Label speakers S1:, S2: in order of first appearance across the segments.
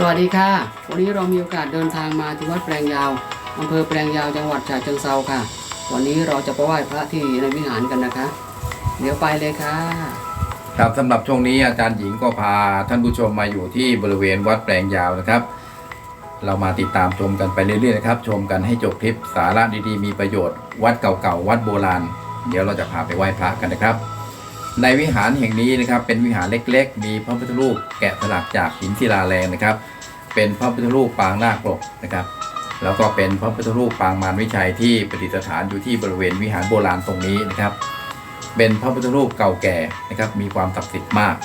S1: สวัสดีค่ะ วันนี้เรามีโอกาสเดินทางมาที่วัดแปลงยาวอำเภอแปลงยาวจังหวัดฉะเชิงเซาค่ะ วันนี้เราจะไปไหว้พระที่ในวิหารกันนะคะ เดี๋ยวไปเลยค่ะ
S2: ครับสำหรับช่วงนี้อาจารย์หญิงก็พาท่านผู้ชมมาอยู่ที่บริเวณวัดแปลงยาวนะครับ เรามาติดตามชมกันไปเรื่อยๆนะครับ ชมกันให้จบคลิปสาระดีๆ มีประโยชน์ วัดเก่าๆวัดโบราณ เดี๋ยวเราจะพาไปไหว้พระกันนะครับ ในวิหารแห่งนี้นะครับ เป็นวิหารเล็กๆ มีพระพุทธรูปแกะสลักจากหินศิลาแรงนะครับ เป็นพระพุทธรูปปางนาคปกนะครับ แล้วก็เป็นพระพุทธรูปปางมารวิชัยที่ประดิษฐานอยู่ที่บริเวณวิหารโบราณตรงนี้นะครับ เป็นพระพุทธรูปเก่าแก่นะครับ มีความศักดิ์สิทธิ์มาก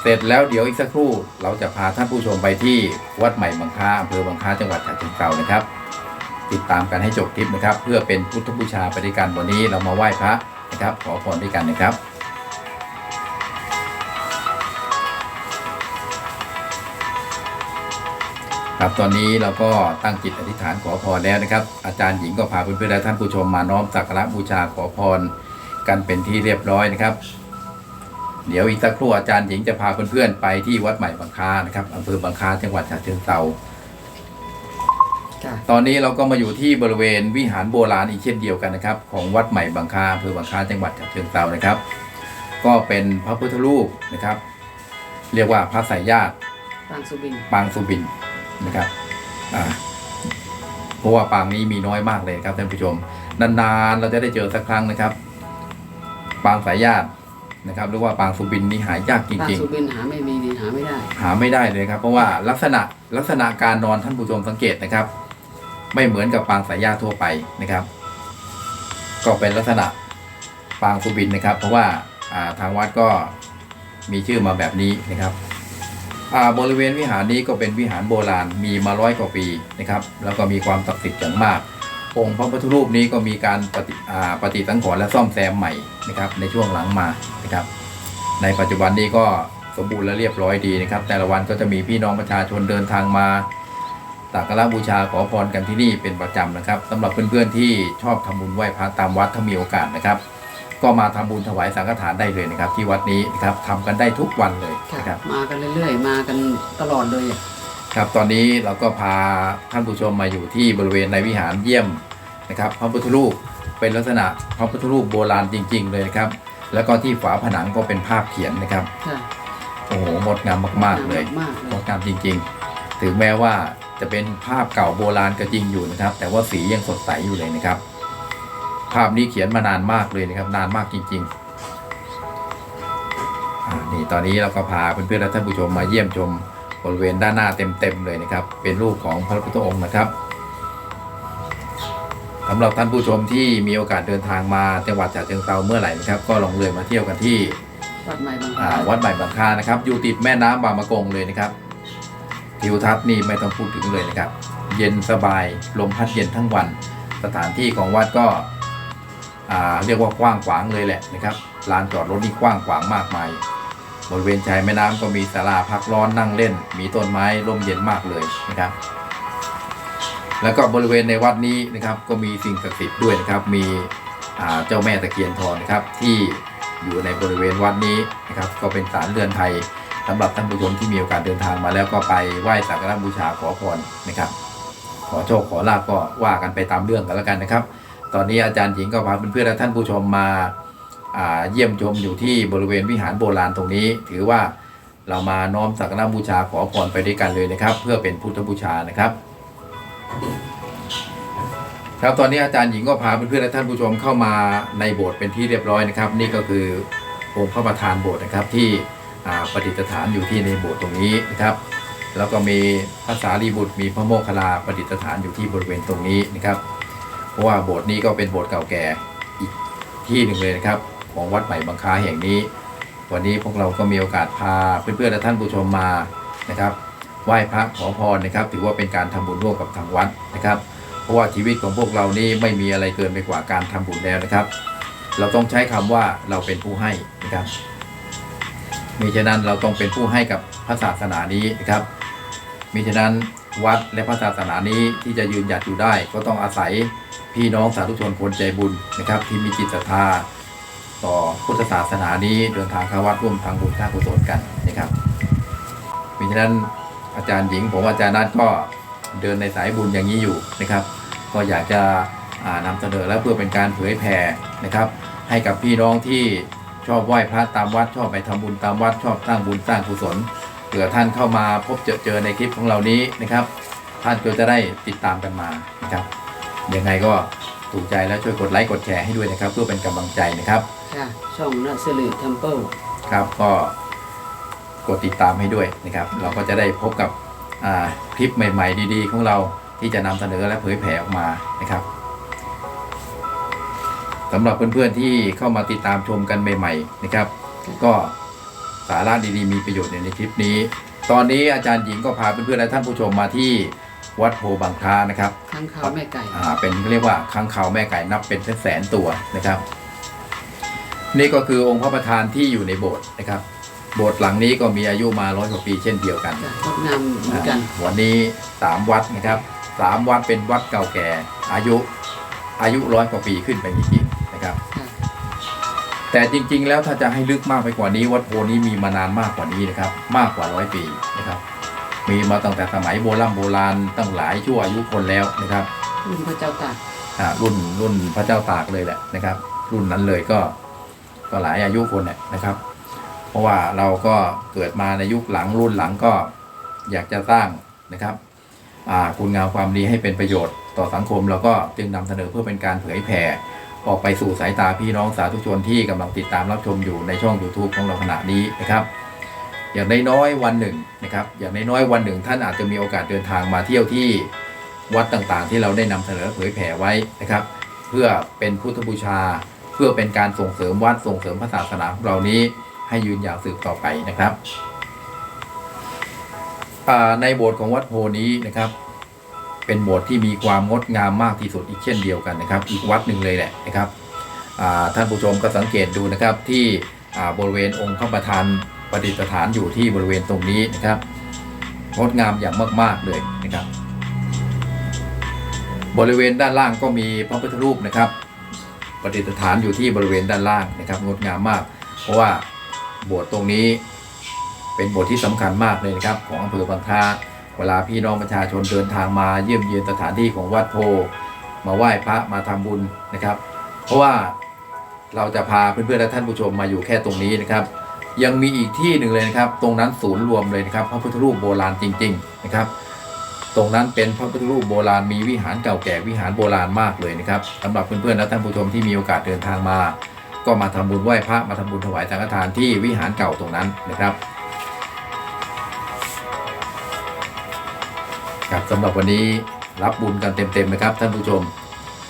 S2: เสร็จแล้วเดี๋ยวอีกสักครู่เราจะพาท่านผู้ชมไปที่วัดใหม่บางค้าอำเภอบางค้าจังหวัดฉะเชิงเทรานะครับ ติดตามกันให้จบคลิปนะครับ เพื่อเป็นพุทธบูชาปด้วยกันวันนี้เรามาไหว้พระนะครับ ขอพรด้วยกันนะครับครับตอนนี้เราก็ตั้งจิตอธิษฐานขอพรแล้วนะครับ อาจารย์หญิงก็พาเพื่อนๆและท่านผู้ชมมาน้อมสักการะบูชาขอพร กันเป็นที่เรียบร้อยนะครับ เดี๋ยวอีกสักครู่อาจารย์หญิงจะพาเพื่อนๆไปที่วัดใหม่บางคล้านะครับอำเภอบางคล้าจังหวัดฉะเชิงเทรา
S1: ค่ะ
S2: ตอนนี้เราก็มาอยู่ที่บริเวณวิหารโบราณอีกเช่นเดียวกันนะครับ ของวัดใหม่บางคล้าอำเภอบางคล้าจังหวัดฉะเชิงเทรานะครับ ก็เป็นพระพุทธรูปนะครับ เรียกว่าพระสายญาติ
S1: ปางสุบิน
S2: ปางสุบินนะครับอ่าเพราะว่าปางนี้มีน้อยมากเลยครับท่านผู้ชม นานๆ เราจะได้เจอสักครั้งนะครับ ปางสายญาตินะครับหรือว่าปางสุบินนี่หายากจ
S1: ปาง
S2: ริง
S1: สุบินหาไม่มีดีหาไม่ได้
S2: ๆ หาไม่ได้เลยครับ เพราะว่าลักษณะลักษณะการนอนท่านผู้ชมสังเกตนะครับ ไม่เหมือนกับปางสายญาติทั่วไปนะครับ ก็เป็นลักษณะปางสุบินนะครับ เพราะว่าอ่าทางวัดก็มีชื่อมาแบบนี้นะครับอ่าบริเวณวิหารนี้ก็เป็นวิหารโบราณมีมาร้อยกว่าปีนะครับ แล้วก็มีความศักดิ์สิทธิ์อย่างมาก องค์พระพุทธรูปนี้ก็มีการปฏิอ่าปฏิสังขรณ์และซ่อมแซมใหม่นะครับในช่วงหลังมานะครับ ในปัจจุบันนี้ก็สมบูรณ์และเรียบร้อยดีนะครับ แต่ละวันก็จะมีพี่น้องประชาชนเดินทางมาสักการะบูชาขอพรกันที่นี่เป็นประจำนะครับสำหรับเพื่อนๆที่ชอบทำบุญไหว้พระตามวัดถ้ามีโอกาสนะครับ ก็มาทำบุญถวายสังฆทานได้เลยนะครับ ที่วัดนี้นะครับทำกันได้ทุกวันเลย
S1: ค่ะ
S2: นะครับ
S1: มากันเรื่อย ๆ มากันตลอดเลยอะ
S2: ครับตอนนี้เราก็พาท่านผู้ชมมาอยู่ที่บริเวณในวิหารเยี่ยม นะครับพระพุทธรูปเป็นลักษณะพระพุทธรูปโบราณจริง ๆ เลยนะครับ แล้วก็ที่ฝาผนังก็เป็นภาพเขียนนะครับ
S1: ค่ะ
S2: โอ้โหงดงามมากๆเลย
S1: มากๆเล
S2: ง
S1: ย
S2: ดงามจริง ๆ ถึงแม้ว่าจะเป็นภาพเก่าโบราณก็จริงอยู่นะครับ แต่ว่าสียังสดใสอยู่เลยนะครับ ภาพนี้เขียนมานานมากเลยนะครับ นานมากจริงๆอ่านี่ตอนนี้เราก็พาเพื่อนๆและท่านผู้ชมมาเยี่ยมชมบริเวณด้านหน้าเต็มๆเลยนะครับ เป็นรูปของพระพุทธองค์นะครับ สำหรับท่านผู้ชมที่มีโอกาสเดินทางมาจังหวัดฉะเชิงเทราเมื่อไหร่นะครับ ก็ลองเรือมาเที่ยวกันที่
S1: วัดใหม่บาง
S2: อ่า
S1: คล้า
S2: วัดใหม่บางคลานะครับ อยู่ติดแม่น้ำบางมะกงเลยนะครับทิวทัศน์นี่ไม่ต้องพูดถึงเลยนะครับ เย็นสบายลมพัดเย็นทั้งวัน สถานที่ของวัดก็อ่าเรียกว่ากว้างขวางเลยแหละนะครับลานจอดรถนี่กว้างขวางมากมายบริเวณชายแม่น้ำก็มีศาลาพักร้อนนั่งเล่น มีต้นไม้ร่มเย็นมากเลยนะครับ แล้วก็บริเวณในวัดนี้นะครับก็มีสิ่งศักดิ์สิทธิ์ด้วยนะครับ มีเจ้าแม่ตะเคียนทองนะครับ ที่อยู่ในบริเวณวัดนี้นะครับ ก็เป็นศาลเรือนไทยสำหรับท่านผู้ชมที่มีโอกาสเดินทางมาแล้วก็ไปไหว้สักการะบูชาขอพรนะครับ ขอโชคขอลาบก็ว่ากันไปตามเรื่องกันแล้วกันนะครับ ตอนนี้อาจารย์หญิงก็พาเพื่อนๆและท่านผู้ชมมาเยี่ยมชมอยู่ที่บริเวณวิหารโบราณตรงนี้ ถือว่าเรามาน้อมสักการะบูชาขอพรไปด้วยกันเลยนะครับ เพื่อเป็นพุทธบูชานะครับ ครับตอนนี้อาจารย์หญิงก็พาเพื่อนๆและท่านผู้ชมเข้ามาในโบสถ์เป็นที่เรียบร้อยนะครับ นี่ก็คือองค์พระประธานโบสถ์นะครับที่ประดิษฐานอยู่ที่ในโบสถ์ตรงนี้นะครับ แล้วก็มีพระสารีบุตรมีพระโมคคัลลาประดิษฐานอยู่ที่บริเวณตรงนี้นะครับ เพราะว่าโบสถ์นี้ก็เป็นโบสถ์เก่าแก่อีกที่หนึ่งเลยนะครับ ของวัดใหม่บางคาแห่งนี้ วันนี้พวกเราก็มีโอกาสพาเพื่อนๆและท่านผู้ชมมานะครับ ไหว้พระขอพรนะครับ ถือว่าเป็นการทำบุญร่วมกับทางวัดนะครับ เพราะว่าชีวิตของพวกเรานี่ไม่มีอะไรเกินไปกว่าการทำบุญแล้วนะครับ เราต้องใช้คำว่าเราเป็นผู้ให้นะครับมิฉะนั้นเราต้องเป็นผู้ให้กับพระศาสนานี้นะครับมิฉะนั้นวัดและพระศาสนานี้ที่จะยืนหยัดอยู่ได้ ก็ต้องอาศัยพี่น้องสาธุชนคนใจบุญนะครับ ที่มีจิตศรัทธาต่อพุทธศาสนานี้เดินทางเข้าวัดร่วมทางบุญสร้างกุศลกันนะครับมิฉะนั้น อาจารย์หญิงผมอาจารย์นัทก็เดินในสายบุญอย่างนี้อยู่นะครับ ก็อยากจะอ่านำเสนอและเพื่อเป็นการเผยแผ่นะครับ ให้กับพี่น้องที่ชอบไหว้พระตามวัดชอบไปทำบุญตามวัดชอบสร้างบุญสร้างกุศลเผื่อท่านเข้ามาพบเจอเจอในคลิปของเรานี้นะครับ ท่านก็จะได้ติดตามกันมานะครับยังไงก็ถูกใจแล้วช่วยกดไลค์กดแชร์ให้ด้วยนะครับ เพื่อเป็นกำลังใจนะครับ
S1: ค่ะช่องนัสลือเทมเพิล
S2: ครับก็ กดติดตามให้ด้วยนะครับ เราก็จะได้พบกับอ่าคลิปใหม่ ๆ ดีๆ ของเราที่จะนำเสนอและเผยแผ่ออกมานะครับสำหรับเพื่อนๆที่เข้ามาติดตามชมกันใหม่ๆนะครับ ก็สาระดีๆมีประโยชน์ในคลิปนี้ ตอนนี้อาจารย์หญิงก็พาเพื่อนๆและท่านผู้ชมมาที่วัดโพบางคลานะครับ
S1: ข้างขาวแม่ไก่
S2: อ่าเป็นเรียกว่าค้างคาวแม่ไก่นับเป็นแสนๆตัวนะครับ นี่ก็คือองค์พระประธานที่อยู่ในโบสถ์นะครับ โบสถ์หลังนี้ก็มีอายุมาร้อยกว่าปีเช่นเดียวกัน
S1: จ้ะงดงามเหมือนกัน
S2: วันนี้สามวัดนะครับสามวัดเป็นวัดเก่าแก่ อายุอายุร้อยกว่าปีขึ้นไปจริงๆนะครับ
S1: ค่ะ
S2: แต่จริง ๆ แล้วถ้าจะให้ลึกมากไปกว่านี้ วัดโพนี้มีมานานมากกว่านี้นะครับ มากกว่าร้อยปีนะครับ มีมาตั้งแต่สมัยโบราณโบราณตั้งหลายชั่วอายุคนแล้วนะครับ
S1: รุ่นพระเจ้าตาก
S2: อ่ารุ่นรุ่นพระเจ้าตากเลยแหละนะครับ รุ่นนั้นเลยก็ก็หลายอายุคนแหละนะครับ เพราะว่าเราก็เกิดมาในยุคหลังรุ่นหลังก็อยากจะสร้างนะครับคุณงามความดีให้เป็นประโยชน์ต่อสังคมเราก็จึงนำเสนอเพื่อเป็นการเผยแผ่ออกไปสู่สายตาพี่น้องสาธุชนที่กำลังติดตามรับชมอยู่ในช่อง YouTube ของเราขณะนี้นะครับ อย่างน้อยๆวันหนึ่งนะครับ อย่างน้อยๆวันหนึ่งท่านอาจจะมีโอกาสเดินทางมาเที่ยวที่วัดต่างๆ ที่เราได้นำเสนอเผยแผ่ไว้นะครับ เพื่อเป็นพุทธบูชา เพื่อเป็นการส่งเสริมวัดส่งเสริมพระศาสนาของเรานี้ ให้ยืนยาวสืบต่อไปนะครับในโบสถ์ของวัดโพนี้นะครับ เป็นโบสถ์ที่มีความงดงามมากที่สุดอีกเช่นเดียวกันนะครับ อีกวัดหนึ่งเลยแหละนะครับท่านผู้ชมก็สังเกตดูนะครับที่บริเวณองค์พระประธานประดิษฐานอยู่ที่บริเวณตรงนี้นะครับงดงามอย่างมาก ๆ เลยนะครับ บริเวณด้านล่างก็มีพระพุทธรูปนะครับประดิษฐานอยู่ที่บริเวณด้านล่างนะครับ งดงามมาก เพราะว่า บสถ์ตรงนี้เป็นโบสถ์ที่สำคัญมากเลยนะครับ ของอำเภอบางคาเวลาพี่น้องประชาชนเดินทางมาเยี่ยมเยียนสถานที่ของวัดโพ มาไหว้พระมาทำบุญนะครับ เพราะว่าเราจะพาเพื่อนๆและท่านผู้ชมมาอยู่แค่ตรงนี้นะครับ ยังมีอีกที่หนึ่งเลยนะครับ ตรงนั้นศูนย์รวมเลยนะครับ พระพุทธรูปโบราณจริง ๆนะครับ ตรงนั้นเป็นพระพุทธรูปโบราณมีวิหารเก่าแก่วิหารโบราณมากเลยนะครับสำหรับเพื่อนๆและท่านผู้ชมที่มีโอกาสเดินทางมา ก็มาทำบุญไหว้พระมาทำบุญถวายสังฆทานที่วิหารเก่าตรงนั้นนะครับครับสำหรับวันนี้รับบุญกันเต็มๆนะครับท่านผู้ชม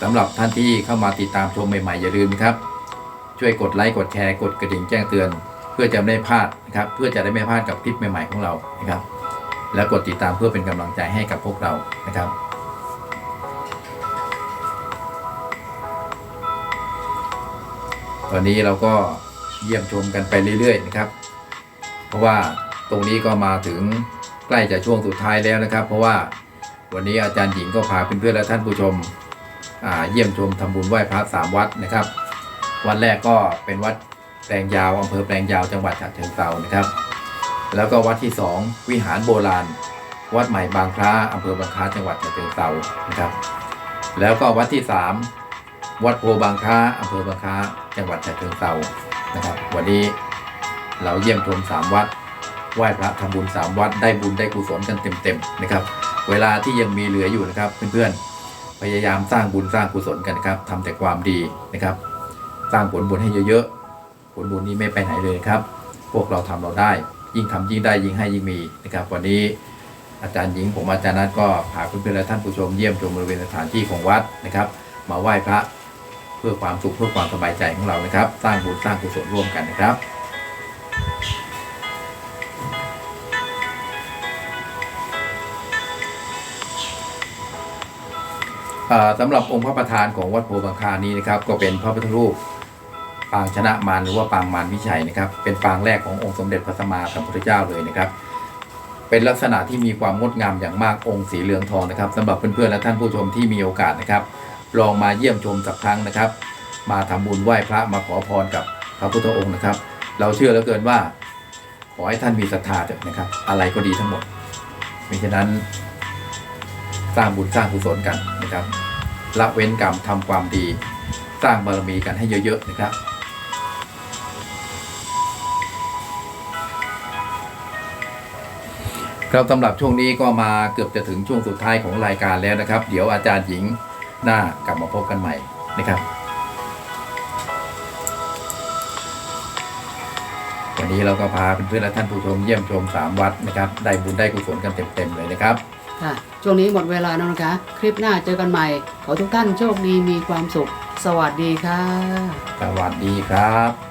S2: สำหรับท่านที่เข้ามาติดตามชมใหม่ๆอย่าลืมนะครับ ช่วยกดไลค์กดแชร์กดกระดิ่งแจ้งเตือน เพื่อจะไม่พลาดนะครับเพื่อจะได้ไม่พลาดกับคลิปใหม่ๆของเรานะครับ แล้วกดติดตามเพื่อเป็นกำลังใจให้กับพวกเรานะครับ ตอนนี้เราก็เยี่ยมชมกันไปเรื่อย ๆ นะครับ เพราะว่าตรงนี้ก็มาถึงใกล้จะช่วงสุดท้ายแล้วนะครับ เพราะว่าวันนี้อาจารย์หญิงก็พาเพื่อนๆและท่านผู้ชมอ่าเยี่ยมชมทำบุญไหว้พระสามวัดนะครับ วันแรกก็เป็นวัดแปลงยาวอำเภอแปลงยาวจังหวัดฉะเชิงเทรานะครับ แล้วก็วัดที่ 2 วิหารโบราณ วัดใหม่บางคล้าอำเภอบางคล้าจังหวัดฉะเชิงเทรานะครับ แล้วก็วัดที่ 3 วัดโพบางค้าอำเภอบางค้า จังหวัดฉะเชิงเทรานะครับ วันนี้เราเยี่ยมชม3วัดไหว้พระทำบุญ3วัดได้บุญได้กุศลกันเต็มๆนะครับ เวลาที่ยังมีเหลืออยู่นะครับเพื่อนๆพยายามสร้างบุญสร้างกุศลกันนะครับทำแต่ความดีนะครับ สร้างผลบุญให้เยอะๆผลบุญนี้ไม่ไปไหนเลยครับ พวกเราทำเราได้ ยิ่งทำยิ่งได้ยิ่งให้ยิ่งมีนะครับ วันนี้อาจารย์หญิงผมอาจารย์นัทก็พาเพื่อนๆและท่านผู้ชมเยี่ยมชมบริเวณสถานที่ของวัดนะครับ มาไหว้พระ เพื่อความสุขเพื่อความสบายใจของเรานะครับ สร้างบุญสร้างกุศลร่วมกันนะครับสำหรับองค์พระประธานของวัดโพบางคานี้นะครับก็เป็นพระพุทธรูปปางชนะมารหรือว่าปางมารวิชัยนะครับ เป็นปางแรกขององค์สมเด็จพระสัมมาสัมพุทธเจ้าเลยนะครับ เป็นลักษณะที่มีความงดงามอย่างมากองค์สีเหลืองทองนะครับสำหรับเพื่อนๆและท่านผู้ชมที่มีโอกาสนะครับ ลองมาเยี่ยมชมสักครั้งนะครับ มาทำบุญไหว้พระมาขอพรกับพระพุทธองค์นะครับ เราเชื่อเหลือเกินว่า ขอให้ท่านมีศรัทธาเถอะนะครับ อะไรก็ดีทั้งหมดมิฉะนั้น สร้างบุญสร้างกุศลกันนะครับละเว้นกรรมทำความดี สร้างบารมีกันให้เยอะๆนะครับครับสำหรับช่วงนี้ก็มาเกือบจะถึงช่วงสุดท้ายของรายการแล้วนะครับ เดี๋ยวอาจารย์หญิง หน้ากลับมาพบกันใหม่นะครับ วันนี้เราก็พาเพื่อนๆและท่านผู้ชมเยี่ยมชม3วัดนะครับ ได้บุญได้กุศลกันเต็มๆเลยนะครับ
S1: ค่ะ ช่วงนี้หมดเวลาแล้วนะคะ คลิปหน้าเจอกันใหม่ ขอทุกท่านโชคดีมีความสุข สวัสดีค่ะ
S2: สวัสดีครับ